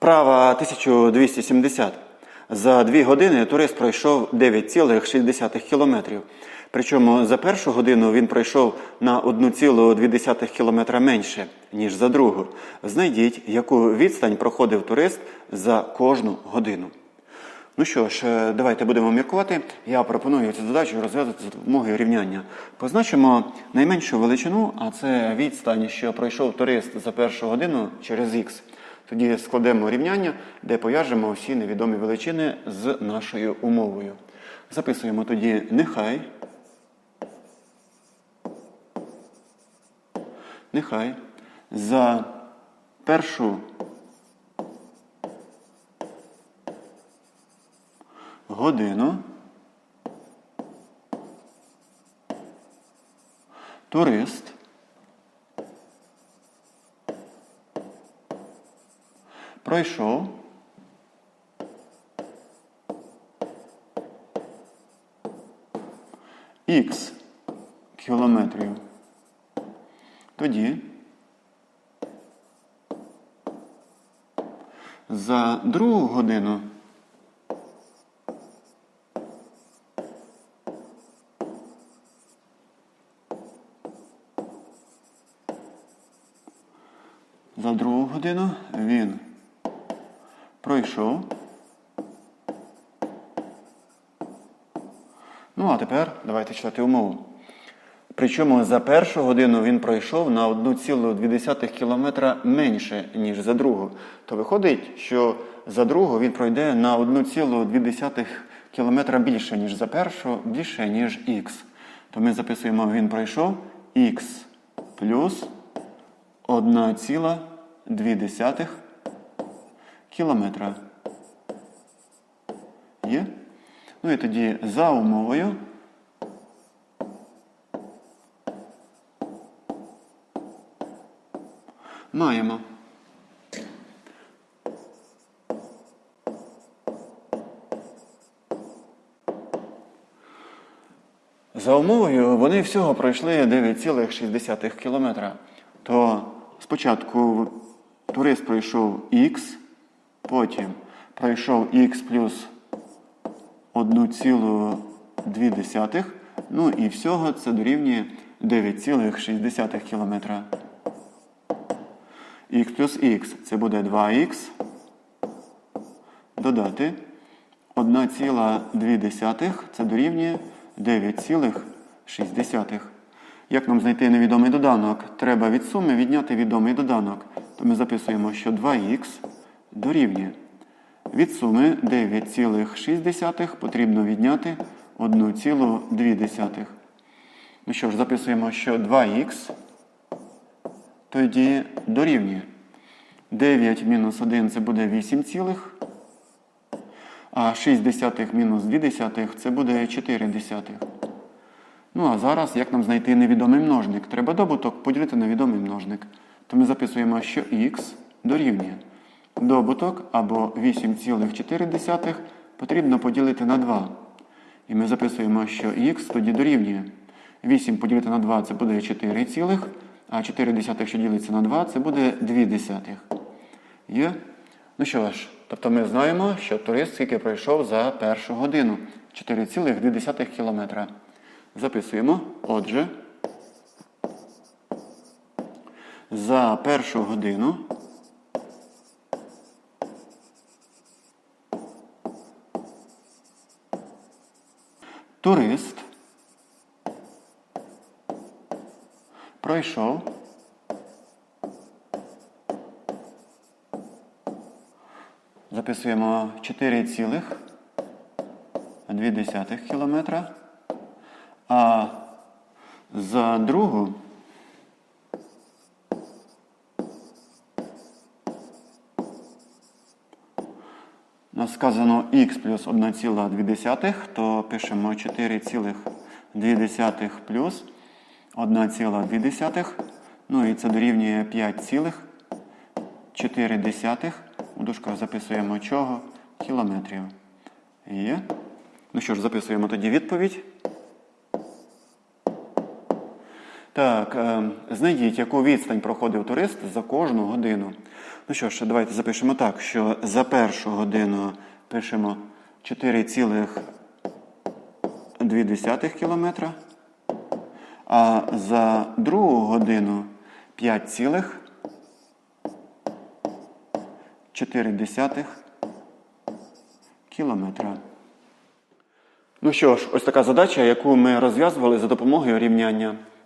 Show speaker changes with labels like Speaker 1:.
Speaker 1: Вправа 1270. За 2 години турист пройшов 9,6 кілометрів. Причому за першу годину він пройшов на 1,2 кілометра менше, ніж за другу. Знайдіть, яку відстань проходив турист за кожну годину. Ну що ж, е, давайте будемо міркувати. Я пропоную цю задачу розв'язати за допомогою рівняння. Позначимо найменшу величину, а це відстань, що пройшов турист за першу годину через х. Тоді складемо рівняння, де пов'яжемо всі невідомі величини з нашою умовою. Записуємо тоді нехай. Нехай за першу годину турист пройшов х кілометрів. Тоді за другу годину За другу годину він пройшов. Ну, а тепер давайте читати умову. Причому за першу годину він пройшов на 1,2 кілометра менше, ніж за другу. То виходить, що за другу він пройде на 1,2 кілометра більше, ніж за першу, більше, ніж х. То ми записуємо, він пройшов х плюс 1,2 кілометра. Є? Ну і тоді за умовою. Маємо. За умовою вони всього пройшли 9,6 кілометра. То спочатку турист пройшов х, потім пройшов х плюс 1,2, ну і всього це дорівнює 9,6 кілометра. х плюс х це буде 2х. Додати 1,2 це дорівнює 9,6. Як нам знайти невідомий доданок? Треба від суми відняти відомий доданок. То ми записуємо, що 2х дорівнює. Від суми 9,6 потрібно відняти 1,2. Ну що ж, записуємо, що 2х тоді дорівнює. 9 мінус 1 це буде 8 цілих. А 6 десятих мінус 2 десятих це буде 4 десятих. Ну а зараз, як нам знайти невідомий множник? Треба добуток поділити на відомий множник. То ми записуємо, що х дорівнює. Добуток або 8,4 потрібно поділити на 2. І ми записуємо, що х тоді дорівнює. 8 поділити на 2 це буде 4 цілих, а 4 десятих, що ділиться на 2, це буде 2 десятих. Є? Ну що ж, тобто ми знаємо, що турист скільки пройшов за першу годину. 4,2 кілометра. Записуємо. Отже, за першу годину турист пройшов записуємо 4,2 кілометра. А за другу нас сказано х плюс 1,2, то пишемо 4,2 плюс 1,2. Ну і це дорівнює 5,4. У дужках записуємо чого? Кілометрів. Є. Ну що ж, записуємо тоді відповідь. Так, е, знайдіть, яку відстань проходив турист за кожну годину. Ну що ж, давайте запишемо так, що за першу годину пишемо 4,2 кілометра, а за другу годину 5,4 кілометра. Ну що ж, ось така задача, яку ми розв'язували за допомогою рівняння.